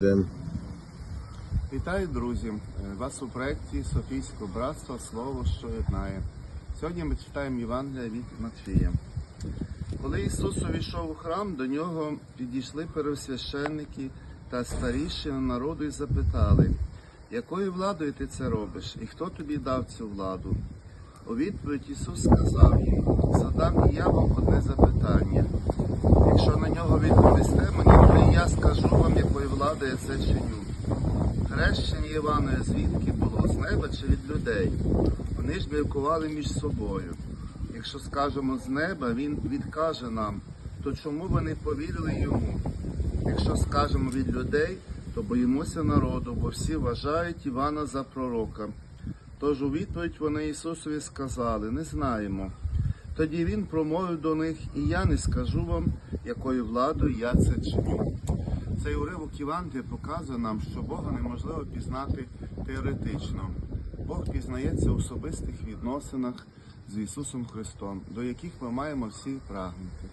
Ден. Вітаю, друзі! Е, Вас у проєкті Софійського братства Слово, що єднає. Сьогодні ми читаємо Євангелія від Матфія. Коли Ісус увійшов у храм, до нього підійшли первосвященники та старішини народу і запитали, якою владою ти це робиш, і хто тобі дав цю владу? У відповідь Ісус сказав їм, задам і я вам одне запитання. Якщо на нього відповісте мені, то і я скажу вам, якою владою я це чиню. Хрещення Іванове звідки було з неба чи від людей? Вони ж міркували між собою. Якщо скажемо з неба, він відкаже нам, то чому вони повірили йому? Якщо скажемо від людей, то боїмося народу, бо всі вважають Івана за пророка. Тож у відповідь вони Ісусові сказали, не знаємо. Тоді він промовив до них, і я не скажу вам, якою владою я це чиню. Цей уривок Євангелія показує нам, що Бога неможливо пізнати теоретично. Бог пізнається в особистих відносинах з Ісусом Христом, до яких ми маємо всі прагнути.